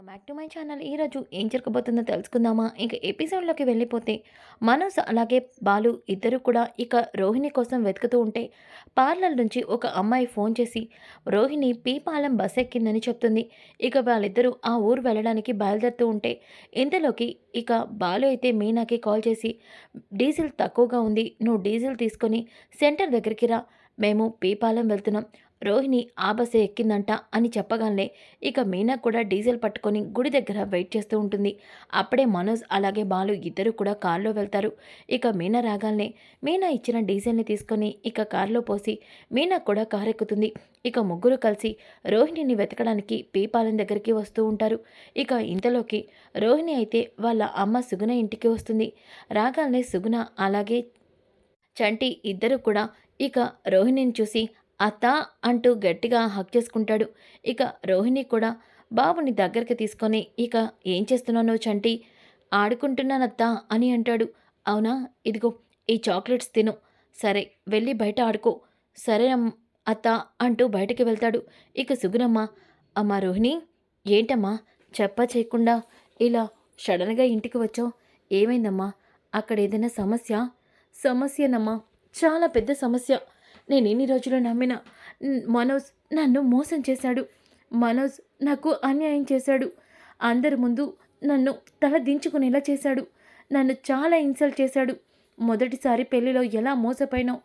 Welcome back to my channel. ఈరోజు ఏం జరగబోతుందో తెలుసుకుందామా? ఇక ఎపిసోడ్లోకి వెళ్ళిపోతే మనోజ్ అలాగే బాలు ఇద్దరు కూడా ఇక రోహిణి కోసం వెతుకుతూ ఉంటే పార్లర్ నుంచి ఒక అమ్మాయి ఫోన్ చేసి రోహిణి పీపాలెం బస్ ఎక్కిందని చెప్తుంది. ఇక వాళ్ళిద్దరూ ఆ ఊరు వెళ్ళడానికి బయలుదేరుతూ ఉంటే ఇంతలోకి ఇక బాలు అయితే మీనాకి కాల్ చేసి డీజిల్ తక్కువగా ఉంది. నువ్వు డీజిల్ తీసుకొని సెంటర్ దగ్గరికి రా. మేము పీపాలెం వెళ్తున్నాం. రోహిణి ఆ బస్సే ఎక్కిందంట అని చెప్పగానే ఇక మీనా కూడా డీజిల్ పట్టుకొని గుడి దగ్గర వెయిట్ చేస్తూ ఉంటుంది. అప్పుడే మనోజ్ అలాగే బాలు ఇద్దరు కూడా కారులో వెళ్తారు. ఇక మీనా రాగానే మీనా ఇచ్చిన డీజిల్ని తీసుకొని ఇక కారులో పోసి మీనా కూడా కారు ఎక్కుతుంది ఇక ముగ్గురు కలిసి రోహిణిని వెతకడానికి పీపాలెం దగ్గరికి వస్తూ ఉంటారు. ఇక ఇంతలోకి రోహిణి అయితే వాళ్ళ అమ్మ సుగుణ ఇంటికి వస్తుంది. రాగానే సుగుణ అలాగే చంటి ఇద్దరు కూడా ఇక రోహిణిని చూసి అత్త అంటూ గట్టిగా హక్ చేసుకుంటాడు. ఇక రోహిణి కూడా బాబుని దగ్గరికి తీసుకొని ఇక ఏం చేస్తున్నావు చంటి ఆడుకుంటున్నానత్తా అని అంటాడు. అవునా? ఇదిగో ఈ చాక్లెట్స్ తిను. సరే వెళ్ళి బయట ఆడుకో. సరే అత్త అంటూ బయటికి వెళ్తాడు. ఇక సుగుణమ్మ అమ్మా రోహిణి ఏంటమ్మా? చెప్ప చేయకుండా ఇలా సడన్గా ఇంటికి వచ్చావు? ఏమైందమ్మా? అక్కడ ఏదైనా సమస్య? సమస్యనమ్మా? చాలా పెద్ద సమస్య. నేను ఎన్ని రోజులు నమ్మిన మనోజ్ నన్ను మోసం చేశాడు. మనోజ్ నాకు అన్యాయం చేశాడు. అందరి ముందు నన్ను తల దించుకునేలా చేశాడు. నన్ను చాలా ఇన్సల్ట్ చేశాడు. మొదటిసారి పెళ్ళిలో ఎలా మోసపోయినో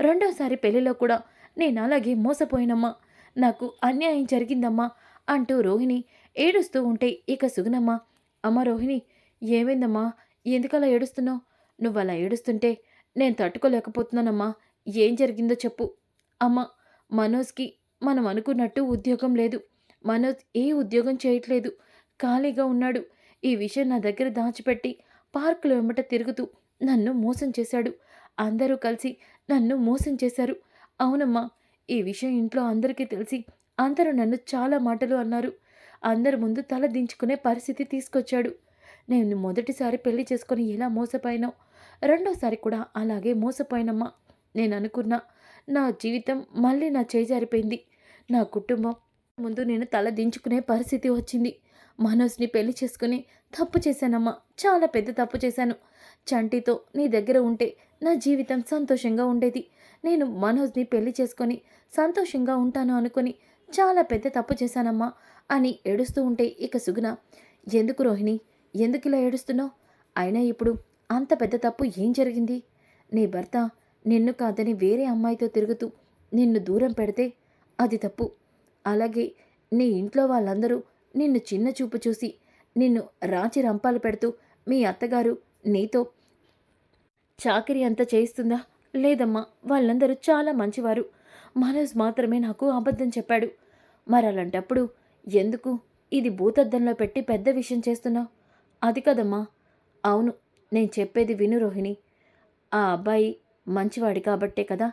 రెండోసారి పెళ్ళిలో కూడా నేను అలాగే మోసపోయినమ్మా. నాకు అన్యాయం జరిగిందమ్మా అంటూ రోహిణి ఏడుస్తూ ఉంటే ఇక సుగనమ్మా అమ్మ రోహిణి ఏమైందమ్మా? ఎందుకలా ఏడుస్తున్నావు? నువ్వు అలా ఏడుస్తుంటే నేను తట్టుకోలేకపోతున్నానమ్మా. ఏం జరిగిందో చెప్పు. అమ్మ మనోజ్కి మనం అనుకున్నట్టు ఉద్యోగం లేదు. మనోజ్ ఏ ఉద్యోగం చేయట్లేదు. ఖాళీగా ఉన్నాడు. ఈ విషయం నా దగ్గర దాచిపెట్టి పార్కులో వెంబట తిరుగుతూ నన్ను మోసం చేశాడు. అందరూ కలిసి నన్ను మోసం చేశారు. అవునమ్మా ఈ విషయం ఇంట్లో అందరికీ తెలిసి అందరూ నన్ను చాలా మాటలు అన్నారు. అందరి ముందు తల దించుకునే పరిస్థితి తీసుకొచ్చాడు. నేను మొదటిసారి పెళ్ళి చేసుకొని ఎలా మోసపోయినావు రెండోసారి కూడా అలాగే మోసపోయినమ్మా. నేను అనుకున్నా నా జీవితం మళ్ళీ నా చేజారిపోయింది నా కుటుంబం ముందు నేను తల దించుకునే పరిస్థితి వచ్చింది. మనోజ్ని పెళ్ళి చేసుకుని తప్పు చేశానమ్మా. చాలా పెద్ద తప్పు చేశాను. చంటితో నీ దగ్గర ఉంటే నా జీవితం సంతోషంగా ఉండేది. నేను మనోజ్ని పెళ్ళి చేసుకొని సంతోషంగా ఉంటాను అనుకుని చాలా పెద్ద తప్పు చేశానమ్మా అని ఏడుస్తూ ఉంటే ఇక సుగుణ ఎందుకు రోహిణి? ఎందుకు ఇలా ఏడుస్తున్నావు? అయినా ఇప్పుడు అంత పెద్ద తప్పు ఏం జరిగింది? నీ భర్త నిన్ను కాదని వేరే అమ్మాయితో తిరుగుతూ నిన్ను దూరం పెడితే అది తప్పు. అలాగే నీ ఇంట్లో వాళ్ళందరూ నిన్ను చిన్న చూపు చూసి నిన్ను రాచి రంపాలు పెడుతూ మీ అత్తగారు నీతో చాకరీ అంతా చేయిస్తుందా? లేదమ్మా వాళ్ళందరూ చాలా మంచివారు. మనోజ్ మాత్రమే నాకు అబద్ధం చెప్పాడు. మరి అలాంటప్పుడు ఎందుకు ఇది భూతద్దంలో పెట్టి పెద్ద విషయం చేస్తున్నావు? అది కదమ్మా. అవును నేను చెప్పేది విను రోహిణి. ఆ అబ్బాయి మంచివాడి కాబట్టే కదా.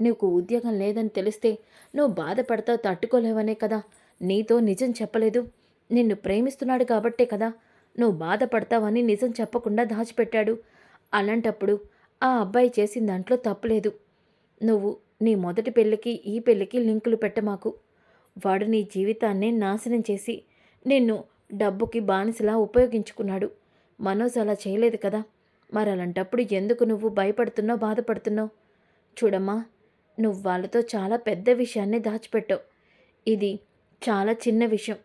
నీకు ఉద్యోగం లేదని తెలిస్తే నువ్వు బాధపడతావు తట్టుకోలేవనే కదా. నీతో నిజం చెప్పలేదు. నిన్ను ప్రేమిస్తున్నాడు కాబట్టే కదా. నువ్వు బాధపడతావని నిజం చెప్పకుండా దాచిపెట్టాడు. అలాంటప్పుడు ఆ అబ్బాయి చేసిన దాంట్లో తప్పులేదు. నువ్వు నీ మొదటి పెళ్ళికి ఈ పెళ్ళికి లింకులు పెట్టమాకు. వాడు నీ జీవితాన్నే నాశనం చేసి నిన్ను డబ్బుకి బానిసలా ఉపయోగించుకున్నాడు. మనోజ్ అలా చేయలేదు కదా. మరి అలాంటప్పుడు ఎందుకు నువ్వు భయపడుతున్నావు బాధపడుతున్నావు? చూడమ్మా నువ్వు వాళ్ళతో చాలా పెద్ద విషయాన్ని దాచిపెట్టావు. ఇది చాలా చిన్న విషయం.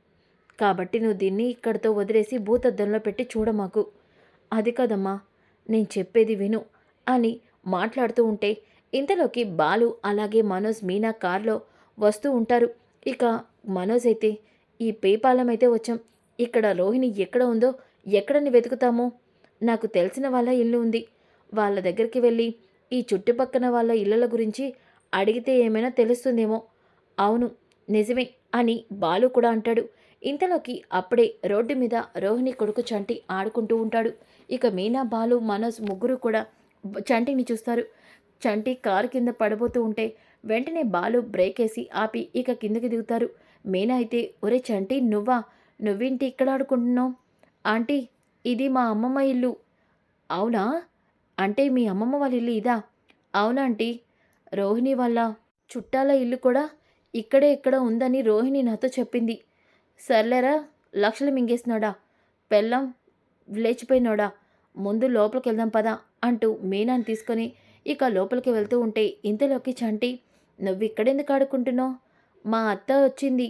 కాబట్టి నువ్వు దీన్ని ఇక్కడితో వదిలేసి భూతద్దంలో పెట్టి చూడమాకు. అది కదమ్మా నేను చెప్పేది విను అని మాట్లాడుతూ ఉంటే ఇంతలోకి బాలు అలాగే మనోజ్ మీనా కార్లో వస్తూ ఉంటారు. ఇక మనోజ్ అయితే ఈ పేపాలెం అయితే వచ్చాం. ఇక్కడ రోహిణి ఎక్కడ ఉందో ఎక్కడని వెతుకుతామో? నాకు తెలిసిన వాళ్ళ ఇల్లు ఉంది. వాళ్ళ దగ్గరికి వెళ్ళి ఈ చుట్టుపక్కన వాళ్ళ ఇళ్ళల గురించి అడిగితే ఏమైనా తెలుస్తుందేమో. అవును నిజమే అని బాలు కూడా అంటాడు. ఇంతలోకి అప్పుడే రోడ్డు మీద రోహిణి కొడుకు చంటి ఆడుకుంటూ ఉంటాడు. ఇక మీనా బాలు మనోజ్ ముగ్గురు కూడా చంటిని చూస్తారు. చంటి కారు కింద పడబోతూ ఉంటే వెంటనే బాలు బ్రేక్ వేసి ఆపి ఇక కిందకి దిగుతారు. మీనా అయితే ఒరే చంటి నువ్వా? నువ్వేంటి ఇక్కడ ఆడుకుంటున్నావు? ఆంటీ ఇది మా అమ్మమ్మ ఇల్లు. అవునా? అంటే మీ అమ్మమ్మ వాళ్ళ ఇల్లు ఇదా? అవునా ఆంటీ? రోహిణి వాళ్ళ చుట్టాల ఇల్లు కూడా ఇక్కడే ఇక్కడ ఉందని రోహిణి నాతో చెప్పింది. సర్లేరా లక్షలు మింగేసినాడా? పెళ్ళం లేచిపోయినోడా? ముందు లోపలికి వెళ్దాం పదా అంటూ మీనాన్ని తీసుకొని ఇక లోపలికి వెళ్తూ ఉంటే ఇంతలోకి చంటి నువ్వు ఇక్కడెందుకు ఆడుకుంటున్నావు? మా అత్త వచ్చింది.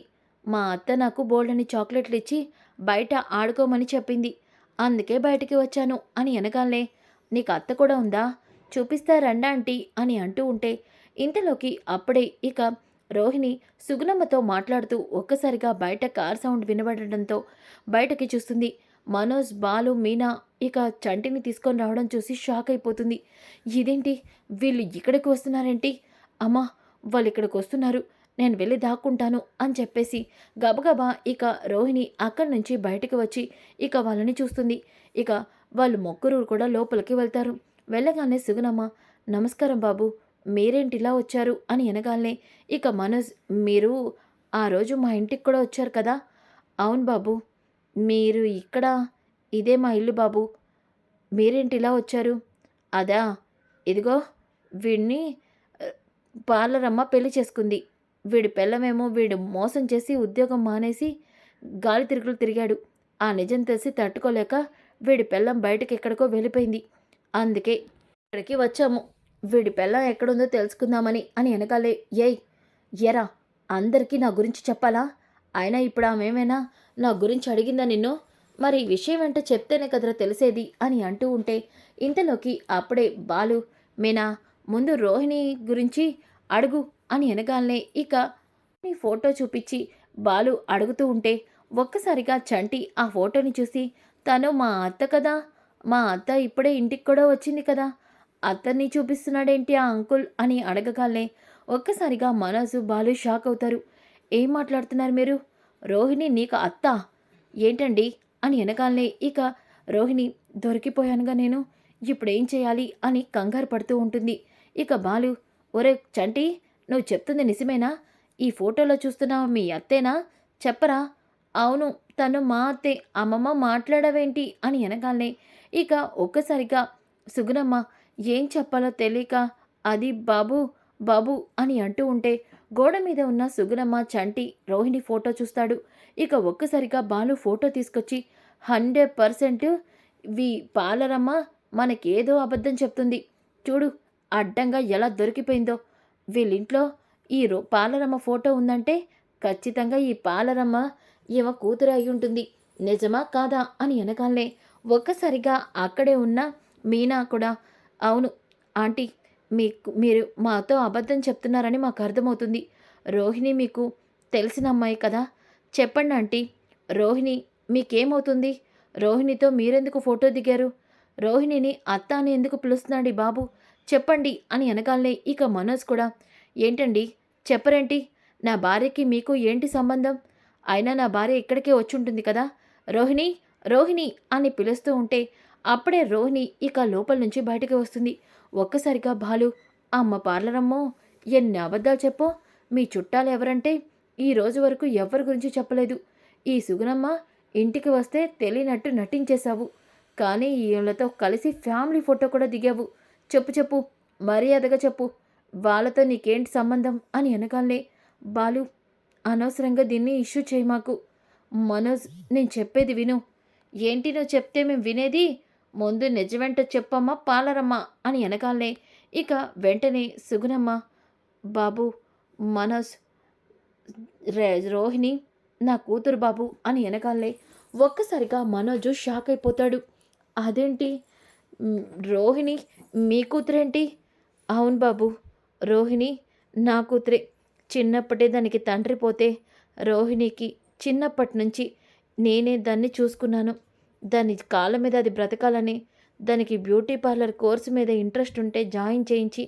మా అత్త నాకు బోల్డని చాక్లెట్లు ఇచ్చి బయట ఆడుకోమని చెప్పింది. అందుకే బయటికి వచ్చాను అని అనగానే నీకు అత్త కూడా ఉందా? చూపిస్తా రండా అంటీ అని అంటూ ఉంటే ఇంతలోకి అప్పుడే ఇక రోహిణి సుగుణమ్మతో మాట్లాడుతూ ఒక్కసారిగా బయట కార్ సౌండ్ వినబడడంతో బయటకి చూస్తుంది మనోజ్ బాలు మీనా ఇక చంటిని తీసుకొని రావడం చూసి షాక్ అయిపోతుంది. ఇదేంటి? వీళ్ళు ఇక్కడికి వస్తున్నారేంటి? అమ్మా వాళ్ళు ఇక్కడికి వస్తున్నారు. నేను వెళ్ళి దాక్కుంటాను అని చెప్పేసి గబగబా ఇక రోహిణి అక్కడి నుంచి బయటకు వచ్చి ఇక వాళ్ళని చూస్తుంది. ఇక వాళ్ళు ముగ్గురు కూడా లోపలికి వెళ్తారు. వెళ్ళగానే సుగుణమ్మ నమస్కారం బాబు మీరేంటి ఇలా వచ్చారు? అని అనగానే ఇక మనోజ్ మీరు ఆ రోజు మా ఇంటికి కూడా వచ్చారు కదా? అవును బాబు మీరు ఇక్కడ ఇదే మా ఇల్లు బాబు. మీరేంటి ఇలా వచ్చారు? అదా ఇదిగో వీడిని పార్లరమ్మ పెళ్ళి చేసుకుంది. వీడి పిల్లమేమో వీడు మోసం చేసి ఉద్యోగం మానేసి గాలి తిరుగులు తిరిగాడు. ఆ నిజం తెలిసి తట్టుకోలేక వీడి పిల్లం బయటకు ఎక్కడికో వెళ్ళిపోయింది. అందుకే ఇక్కడికి వచ్చాము. వీడి పిల్లం ఎక్కడుందో తెలుసుకుందామని అని వెనకాలే ఏయ్ ఎరా అందరికీ నా గురించి చెప్పాలా? అయినా ఇప్పుడు ఆమెమైనా నా గురించి అడిగిందా నిన్ను? మరి ఈ విషయం ఏంటో చెప్తేనే కదరా తెలిసేది అని అంటూ ఉంటే ఇంతలోకి అప్పుడే బాలు మీనా ముందు రోహిణి గురించి అడుగు అని అనగానే ఇక నీ ఫోటో చూపించి బాలు అడుగుతూ ఉంటే ఒక్కసారిగా చంటి ఆ ఫోటోని చూసి తను మా అత్త కదా? మా అత్త ఇప్పుడే ఇంటికి కూడా వచ్చింది కదా? అత్తని చూపిస్తున్నాడేంటి ఆ అంకుల్ అని అడగగానే ఒక్కసారిగా మనసు బాలు షాక్ అవుతారు. ఏం మాట్లాడుతున్నారు మీరు? రోహిణి నీకు అత్త? ఏంటండి? అని వెనకాలనే ఇక రోహిణి దొరికిపోయానుగా నేను ఇప్పుడేం చేయాలి అని కంగారు పడుతూ ఉంటుంది. ఇక బాలు ఒరే చంటి నువ్వు చెప్తుంది నిజమేనా? ఈ ఫోటోలో చూస్తున్నావు మీ అత్తేనా? చెప్పరా. అవును తను మా అత్తే. అమ్మమ్మ మాట్లాడవేంటి అని అనగానే ఇక ఒక్కసారిగా సుగుణమ్మ ఏం చెప్పాలో తెలియక అది బాబు బాబు అని అంటూ ఉంటే గోడ మీద ఉన్న సుగుణమ్మ చంటి రోహిణి ఫోటో చూస్తాడు. ఇక ఒక్కసారిగా బాలు ఫోటో తీసుకొచ్చి హండ్రెడ్ పర్సెంట్ వి పాలరమ్మ మనకేదో అబద్ధం చెప్తుంది. చూడు అడ్డంగా ఎలా దొరికిపోయిందో. వీళ్ళింట్లో ఈ రో పాలరమ్మ ఫోటో ఉందంటే ఖచ్చితంగా ఈ పాలరమ్మ ఈమె కూతురు అయి ఉంటుంది. నిజమా కాదా అని అనగానే ఒక్కసారిగా అక్కడే ఉన్న మీనా కూడా అవును ఆంటీ మీకు మీరు మాతో అబద్ధం చెప్తున్నారని మాకు అర్థమవుతుంది. రోహిణి మీకు తెలిసిన అమ్మాయి కదా. చెప్పండి ఆంటీ రోహిణి మీకేమవుతుంది? రోహిణితో మీరెందుకు ఫోటో దిగారు? రోహిణిని అత్త అని ఎందుకు పిలుస్తున్నాడు బాబు? చెప్పండి అని అనగాలనే ఇక మనోజ్ కూడా ఏంటండి? చెప్పరేంటి? నా భార్యకి మీకు ఏంటి సంబంధం? అయినా నా భార్య ఇక్కడికే వచ్చి ఉంటుంది కదా? రోహిణి రోహిణి అని పిలుస్తూ ఉంటే అప్పుడే రోహిణి ఇక లోపల నుంచి బయటకు వస్తుంది. ఒక్కసారిగా బాలు అమ్మ పార్లరమ్మో ఎన్ని అబద్ధాలు చెప్పో? మీ చుట్టాలు ఎవరంటే ఈ రోజు వరకు ఎవరి గురించి చెప్పలేదు. ఈ సుగుణమ్మ ఇంటికి వస్తే తెలియనట్టు నటించేశావు. కానీ వీళ్ళతో కలిసి ఫ్యామిలీ ఫోటో కూడా దిగావు. చెప్పు చెప్పు. మర్యాదగా చెప్పు. వాళ్ళతో నీకేంటి సంబంధం అని అనగానే బాలు అనవసరంగా దీన్ని ఇష్యూ చేయి మాకు. మనోజ్ నేను చెప్పేది విను. ఏంటి నువ్వు చెప్తే మేము వినేది? ముందు నిజమేంటో చెప్పమ్మా పాలరమ్మా అని అనగానే ఇక వెంటనే సుగుణమ్మ బాబు మనోజ్ రోహిణి నా కూతురు బాబు అని వెనకాలే ఒక్కసారిగా మనోజు షాక్ అయిపోతాడు. అదేంటి? రోహిణి మీ కూతురేంటి? అవును బాబు రోహిణి నా కూతురే. చిన్నప్పటే దానికి తండ్రి పోతే రోహిణికి చిన్నప్పటి నుంచి నేనే దాన్ని చూసుకున్నాను. దాని కాళ్ళ మీద అది బ్రతకాలని దానికి బ్యూటీ పార్లర్ కోర్సు మీద ఇంట్రెస్ట్ ఉంటే జాయిన్ చేయించి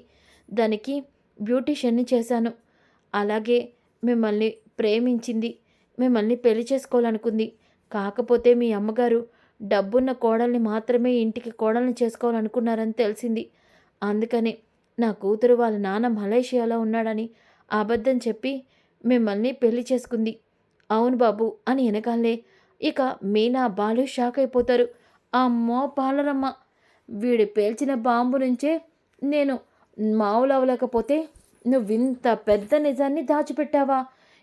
దానికి బ్యూటీషియన్ని చేశాను. అలాగే మిమ్మల్ని ప్రేమించింది మిమ్మల్ని పెళ్ళి చేసుకోవాలనుకుంది. కాకపోతే మీ అమ్మగారు డబ్బున్న కోడల్ని మాత్రమే ఇంటికి కోడల్ని చేసుకోవాలనుకున్నారని తెలిసింది. అందుకనే నా కూతురు వాళ్ళ నాన్న మలేషియాలో ఉన్నాడని అబద్ధం చెప్పి మిమ్మల్ని పెళ్ళి చేసుకుంది. అవును బాబు అని వెనకాలే ఇక మీనా బాలు షాక్ అయిపోతారు. అమ్మో పాలరమ్మ! వీడు పేల్చిన బాంబు నుంచే నేను మామూలు అవ్వలేకపోతే నువ్వింత పెద్ద నిజాన్ని దాచిపెట్టావా?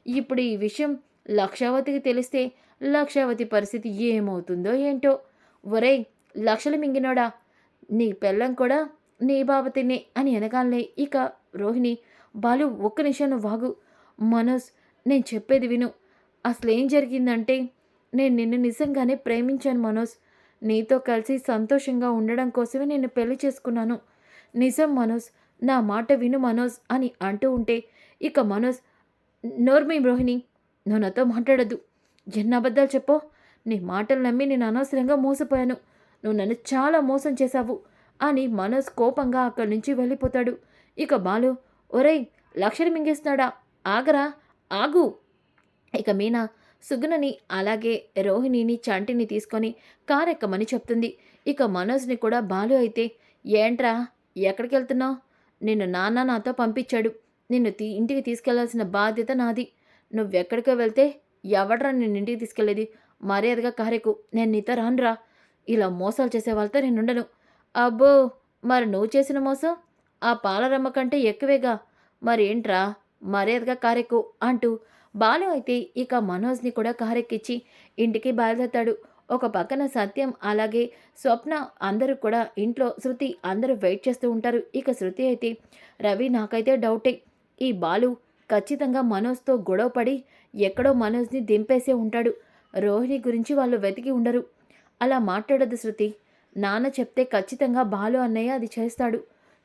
ఇప్పుడు ఈ విషయం లక్షావతికి తెలిస్తే లక్షావతి పరిస్థితి ఏమవుతుందో ఏంటో? ఒరేయ్ లక్షలు మింగినోడా? నీ పెళ్ళం కూడా నీ బాబతినే అని అనగానే ఇక రోహిణి బాలు ఒక్క నిమిషం వాగు. మనోజ్ నేను చెప్పేది విను. అసలు ఏం జరిగిందంటే నేను నిన్ను నిజంగానే ప్రేమించాను మనోజ్. నీతో కలిసి సంతోషంగా ఉండడం కోసమే నేను పెళ్ళి చేసుకున్నాను. నిజం మనోజ్ నా మాట విను మనోజ్ అని అంటూ ఉంటే ఇక మనోజ్ నోర్మి రోహిణి నువ్వు నాతో మాట్లాడద్దు. ఎన్ని అబద్ధాలు చెప్పో? నీ మాటలు నమ్మి నేను అనవసరంగా మోసపోయాను. నువ్వు నన్ను చాలా మోసం చేశావు. అని మనోజ్ కోపంగా అక్కడి నుంచి వెళ్ళిపోతాడు. ఇక బాలు ఒరేయ్ లక్షలు మింగేస్తున్నాడా? ఆగరా? ఆగు. ఇక మీనా సుగుణని అలాగే రోహిణిని చంటిని తీసుకొని కారెక్కమని చెప్తుంది. ఇక మనోజ్ని కూడా బాలు అయితే ఏంట్రా? ఎక్కడికి వెళ్తున్నావు నిన్ను నాన్న నాతో పంపించాడు. నిన్ను ఇంటికి తీసుకెళ్ళాల్సిన బాధ్యత నాది. నువ్వెక్కడికో వెళ్తే ఎవడ్రా నిన్ను ఇంటికి తీసుకెళ్ళేది మర్యాదగా కారెకు నేను నీతో రానురా. ఇలా మోసాలు చేసే వాళ్ళతో నేను ఉండను అబ్బో మరి నువ్వు చేసిన మోసం? ఆ పాలరమ్మ కంటే ఎక్కువేగా. మరేంట్రా? మర్యాదగా కారెక్కు అంటూ బాలు అయితే ఇక మనోజ్ని కూడా కారెక్కిచ్చి ఇంటికి బయలుదేరతాడు. ఒక పక్కన సత్యం అలాగే స్వప్న అందరూ కూడా ఇంట్లో శృతి అందరూ వెయిట్ చేస్తూ ఉంటారు. ఇక శృతి అయితే రవి నాకైతే డౌటే. ఈ బాలు ఖచ్చితంగా మనోజ్తో గొడవపడి ఎక్కడో మనోజ్ని దింపేసే ఉంటాడు. రోహిణి గురించి వాళ్ళు వెతికి ఉండరు. అలా మాట్లాడదు శృతి. నాన్న చెప్తే ఖచ్చితంగా బాలు అన్నయ్య అది చేస్తాడు.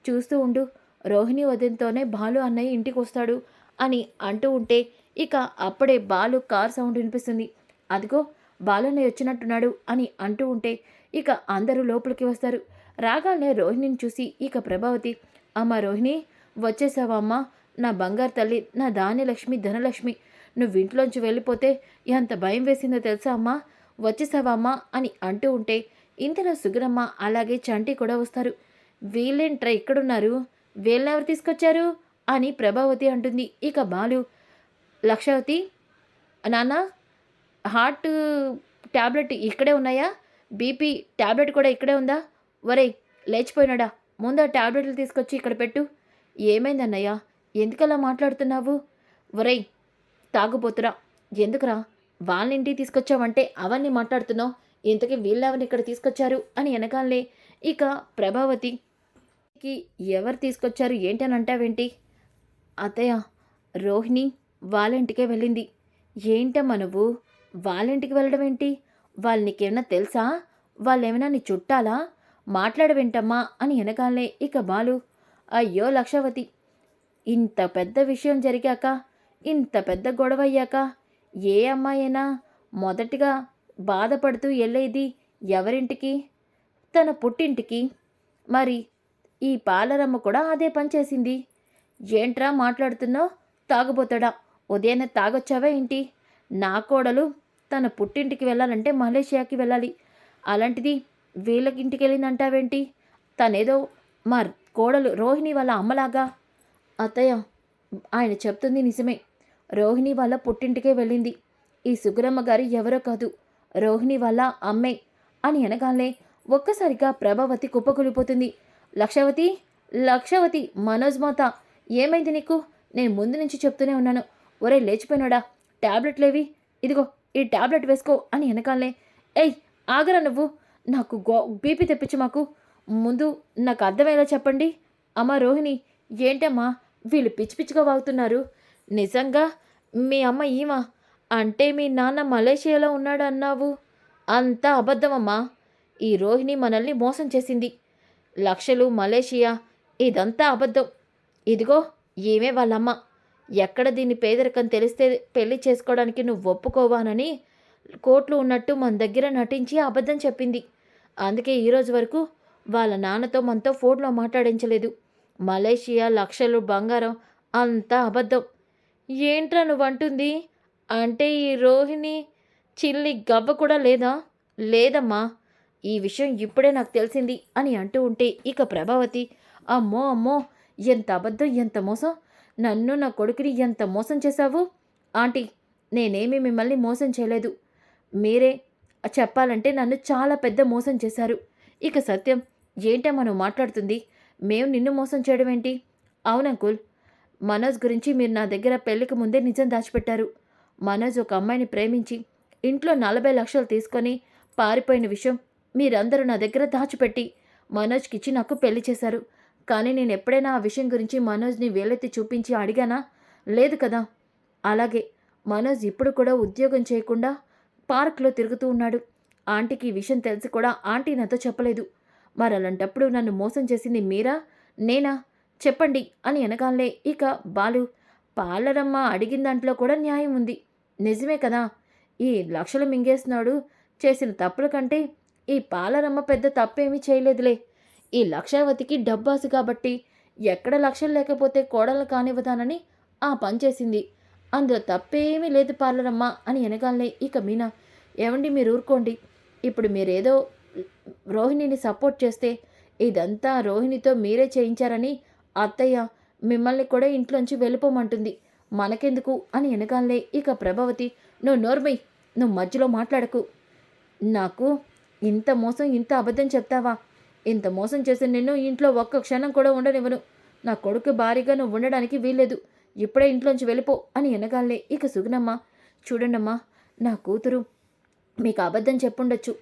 చూస్తూ ఉండు. రోహిణి వదినతోనే బాలు అన్నయ్య ఇంటికి వస్తాడు అని అంటూ ఉంటే ఇక అప్పుడే బాలు కార్ సౌండ్ వినిపిస్తుంది. అదిగో బాలున్నయ్య వచ్చినట్టున్నాడు అని అంటూ ఉంటే ఇక అందరూ లోపలికి వస్తారు. రాగానే రోహిణిని చూసి ఇక ప్రభావతి అమ్మ రోహిణి వచ్చేసావా అమ్మా? నా బంగారు తల్లి నా ధాన్యలక్ష్మి ధనలక్ష్మి నువ్వు ఇంట్లోంచి వెళ్ళిపోతే ఎంత భయం వేసిందో తెలుసా అమ్మా? వచ్చేసావా అమ్మా? అని అంటూ ఉంటే ఇంతలో సుగరమ్మ అలాగే చంటి కూడా వస్తారు. వీళ్ళేంట్రా ఇక్కడున్నారు? వీళ్ళెవరు తీసుకొచ్చారు? అని ప్రభావతి అంటుంది. ఇక బాలు లక్షవతి నాన్న హార్ట్ ట్యాబ్లెట్ ఇక్కడే ఉన్నాయా? బీపీ ట్యాబ్లెట్ కూడా ఇక్కడే ఉందా? ఒరేయ్ లేచిపోయినాడా? ముందు ఆ ట్యాబ్లెట్లు తీసుకొచ్చి ఇక్కడ పెట్టు. ఏమైందన్నయ్యా? ఎందుకలా మాట్లాడుతున్నావు? ఒరేయ్ తాగుపోతురా ఎందుకురా? వాళ్ళ ఇంటికి తీసుకొచ్చావంటే అవన్నీ మాట్లాడుతున్నావు. ఇంతకీ వీళ్ళెవరిని ఇక్కడ తీసుకొచ్చారు అని వెనకాలే ఇక ప్రభావతికి ఎవరు తీసుకొచ్చారు ఏంటి అని అంటావేంటి? అత్తయ్య రోహిణి వాళ్ళ ఇంటికే వెళ్ళింది. ఏంటమ్మా నువ్వు? వాళ్ళ ఇంటికి వెళ్ళడం ఏంటి? వాళ్ళు నీకేమైనా తెలుసా? వాళ్ళు ఏమైనా నీ చుట్టాలా? మాట్లాడవేంటమ్మా అని వెనకాలే ఇక బాలు. అయ్యో లక్షవతి ఇంత పెద్ద విషయం జరిగాక ఇంత పెద్ద గొడవ అయ్యాక ఏ అమ్మాయైనా మొదటిగా బాధపడుతూ వెళ్ళేది ఎవరింటికి? తన పుట్టింటికి. మరి ఈ పాలరమ్మ కూడా అదే పని చేసింది. ఏంట్రా మాట్లాడుతున్నావు? తాగుబోతాడా? ఉదయాన్నే తాగొచ్చావా ఏంటి? నా కోడలు తన పుట్టింటికి వెళ్ళాలంటే మలేషియాకి వెళ్ళాలి. అలాంటిది వీళ్ళకి ఇంటికి వెళ్ళిందంటావేంటి తనేదో మా కోడలు రోహిణి వాళ్ళ అమ్మలాగా అత్తయ్య ఆయన చెప్తుంది నిజమే. రోహిణి వాళ్ళ పుట్టింటికే వెళ్ళింది. ఈ సుగురమ్మ గారు ఎవరో కాదు. రోహిణి వాళ్ళ అమ్మే అని అనగానే ఒక్కసారిగా ప్రభావతి కుప్పకూలిపోతుంది. లక్షవతి లక్షవతి మనోజ్ మాత ఏమైంది నీకు? నేను ముందు నుంచి చెప్తూనే ఉన్నాను. ఒరే లేచిపోయినాడా? ట్యాబ్లెట్లేవి ఇదిగో ఈ టాబ్లెట్ వేసుకో అని వెనకాలనే ఏయ్ ఆగరా నువ్వు? నాకు గో బీపీ తెప్పించు మాకు. ముందు నాకు అర్థమయ్యేలా చెప్పండి. అమ్మా రోహిణి ఏంటమ్మా? వీళ్ళు పిచ్చి పిచ్చిగా వాగుతున్నారు. నిజంగా? మీ అమ్మ ఈమా? అంటే మీ నాన్న మలేషియాలో ఉన్నాడు అన్నావు అంతా అబద్ధమమ్మా. ఈ రోహిణి మనల్ని మోసం చేసింది. లక్షలు మలేషియా ఇదంతా అబద్ధం. ఇదిగో ఈమె వాళ్ళమ్మ. ఎక్కడ దీని పేదరికం తెలిస్తే పెళ్ళి చేసుకోవడానికి నువ్వు ఒప్పుకోవానని కోట్లు ఉన్నట్టు మన దగ్గర నటించి అబద్ధం చెప్పింది. అందుకే ఈరోజు వరకు వాళ్ళ నాన్నతో మనతో ఫోన్లో మాట్లాడించలేదు. మలేషియా లక్షలు బంగారం అంతా అబద్ధం. ఏంట్రా నువ్వంటుంది? అంటే ఈ రోహిణి చిల్లి గవ్వ కూడా లేదా? లేదమ్మా ఈ విషయం ఇప్పుడే నాకు తెలిసింది అని అంటూ ఉంటే ఇక ప్రభావతి అమ్మో అమ్మో ఎంత అబద్ధం ఎంత మోసం? నన్ను నా కొడుకుని ఎంత మోసం చేశావు? ఆంటీ నేనేమి మిమ్మల్ని మోసం చేయలేదు. మీరే చెప్పాలంటే నన్ను చాలా పెద్ద మోసం చేశారు. ఇక సత్యం ఏంటో మనం మాట్లాడుతుంది? మేము నిన్ను మోసం చేయడం ఏంటి అవునంకుల్ మనోజ్ గురించి మీరు నా దగ్గర పెళ్ళికి ముందే నిజం దాచిపెట్టారు. మనోజ్ ఒక అమ్మాయిని ప్రేమించి ఇంట్లో నలభై లక్షలు తీసుకొని పారిపోయిన విషయం మీరందరూ నా దగ్గర దాచిపెట్టి మనోజ్కి ఇచ్చి నాకు పెళ్ళి చేశారు. కానీ నేను ఎప్పుడైనా ఆ విషయం గురించి మనోజ్ని వేలెత్తి చూపించి అడిగానా? లేదు కదా. అలాగే మనోజ్ ఇప్పుడు కూడా ఉద్యోగం చేయకుండా పార్క్లో తిరుగుతూ ఉన్నాడు. ఆంటీకి ఈ విషయం తెలిసి కూడా ఆంటీ నాతో చెప్పలేదు. మరి అలాంటప్పుడు నన్ను మోసం చేసింది మీరా? నేనా? చెప్పండి అని అనగానే ఇక బాలు పాలరమ్మ అడిగిన దాంట్లో కూడా న్యాయం ఉంది. నిజమే కదా? ఈ లక్షలు మింగేసినాడు చేసిన తప్పుల కంటే ఈ పాలరమ్మ పెద్ద తప్పేమీ చేయలేదులే. ఈ లక్షావతికి డబ్బాసు కాబట్టి ఎక్కడ లక్షలు లేకపోతే కోడలు కానివ్వదానని ఆ పని చేసింది. అందులో తప్పేమీ లేదు పాలరమ్మ అని వెనగాలనే ఇక మీనా ఏమండి మీరు ఊరుకోండి. ఇప్పుడు మీరేదో రోహిణిని సపోర్ట్ చేస్తే ఇదంతా రోహిణితో మీరే చేయించారని అత్తయ్య మిమ్మల్ని కూడా ఇంట్లోంచి వెళ్ళిపోమంటుంది. మనకెందుకు అని వెనగాలనే ఇక ప్రభావతి నువ్వు నోర్మై నువ్వు మధ్యలో మాట్లాడకు. నాకు ఇంత మోసం ఇంత అబద్ధం చెప్తావా? ఇంత మోసం చేసి నిన్ను ఇంట్లో ఒక్క క్షణం కూడా ఉండనివ్వను. నా కొడుకు భారీగా నువ్వు ఉండడానికి వీల్లేదు. ఇప్పుడే ఇంట్లోంచి వెళ్ళిపో అని వెనగాలనే ఇక సుగునమ్మ చూడండమ్మా నా కూతురు మీకు అబద్ధం చెప్పుండొచ్చు.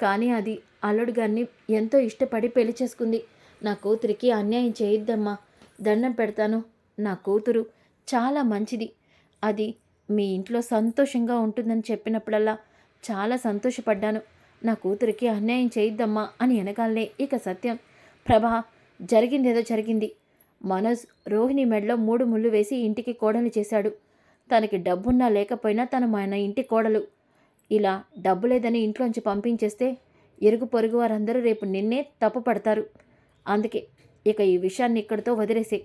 కానీ అది అల్లుడు గారిని ఎంతో ఇష్టపడి పెళ్ళి చేసుకుంది. నా కూతురికి అన్యాయం చేయొద్దమ్మా. దండం పెడతాను. నా కూతురు చాలా మంచిది. అది మీ ఇంట్లో సంతోషంగా ఉంటుందని చెప్పినప్పుడల్లా చాలా సంతోషపడ్డాను. నా కూతురికి అన్యాయం చేయొద్దమ్మా అని వెనకాలనే ఇక సత్యం. ప్రభా జరిగిందేదో జరిగింది. మనోజ్ రోహిణి మెడలో మూడు ముళ్ళు వేసి ఇంటికి కోడలు చేశాడు. తనకి డబ్బున్నా లేకపోయినా తను మన ఇంటి కోడలు. ఇలా డబ్బు లేదని ఇంట్లోంచి పంపించేస్తే ఇరుగు పొరుగు వారందరూ రేపు నిన్నే తప్పు పడతారు అందుకే ఇక ఈ విషయాన్ని ఇక్కడితో వదిలేసే.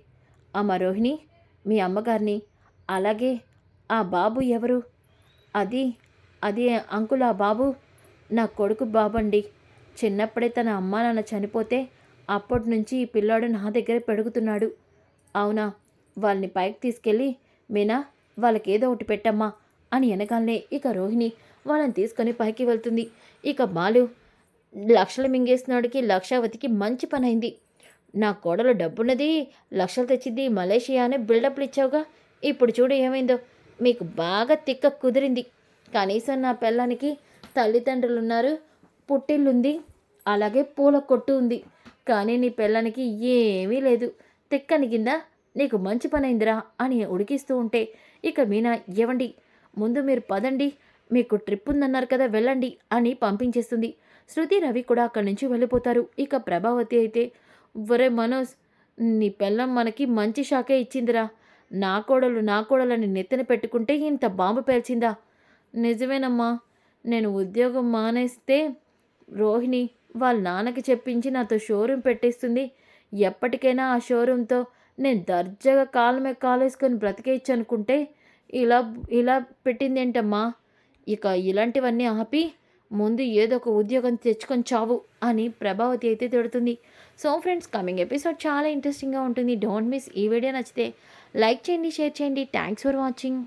అమ్మ రోహిణి మీ అమ్మగారిని అలాగే ఆ బాబు ఎవరు? అది అది అంకుల్ ఆ బాబు? నా కొడుకు బాబండి. చిన్నప్పుడే తన అమ్మా నాన్న చనిపోతే అప్పటి నుంచి ఈ పిల్లాడు నా దగ్గర పెరుగుతున్నాడు అవునా వాళ్ళని పైకి తీసుకెళ్ళి మీనా వాళ్ళకేదో ఒకటి పెట్టమ్మా అని వెనకాలనే ఇక రోహిణి వాళ్ళని తీసుకొని పైకి వెళ్తుంది. ఇక బాలు లక్షలు మింగేసినాడికి లక్షావతికి మంచి పని అయింది. నా కోడలు డబ్బున్నది లక్షలు తెచ్చింది మలేషియా అనే బిల్డప్లు ఇచ్చావుగా. ఇప్పుడు చూడు ఏమైందో. మీకు బాగా తిక్క కుదిరింది. కనీసం నా పిల్లానికి తల్లిదండ్రులు ఉన్నారు పుట్టిల్లుంది అలాగే పూల కొట్టు ఉంది. కానీ నీ పిల్లానికి ఏమీ లేదు. తిక్కని కింద నీకు మంచి పని అయిందిరా అని ఉడికిస్తూ ఉంటే ఇక మీనా ఇవ్వండి ముందు మీరు పదండి. మీకు ట్రిప్ ఉందన్నారు కదా వెళ్ళండి అని పంపించేస్తుంది. శృతి రవి కూడా అక్కడి నుంచి వెళ్ళిపోతారు. ఇక ప్రభావతి అయితే ఒరే మనోజ్ నీ పిల్లం మనకి మంచి షాకే ఇచ్చిందిరా. నా కోడలు నా కోడలని నెత్తిన పెట్టుకుంటే ఇంత బాంబు పేల్చిందా? నిజమేనమ్మా నేను ఉద్యోగం మానేస్తే రోహిణి వాళ్ళ నాన్నకి చెప్పించి నాతో షోరూమ్ పెట్టేస్తుంది. ఎప్పటికైనా ఆ షోరూమ్తో నేను దర్జాగా కాళ్ళ మీద కాలేసుకొని బ్రతికేయచ్చు అనుకుంటే ఇలా ఇలా పెట్టింది ఏంటమ్మా ఇక ఇలాంటివన్నీ ఆపి ముందు ఏదో ఒక ఉద్యోగం తెచ్చుకొని చావు అని ప్రభావతి అయితే తిడుతుంది. సో ఫ్రెండ్స్ కమింగ్ ఎపిసోడ్ చాలా ఇంట్రెస్టింగ్గా ఉంటుంది. డోంట్ మిస్ ఈ వీడియో నచ్చితే లైక్ చేయండి షేర్ చేయండి. Thanks for watching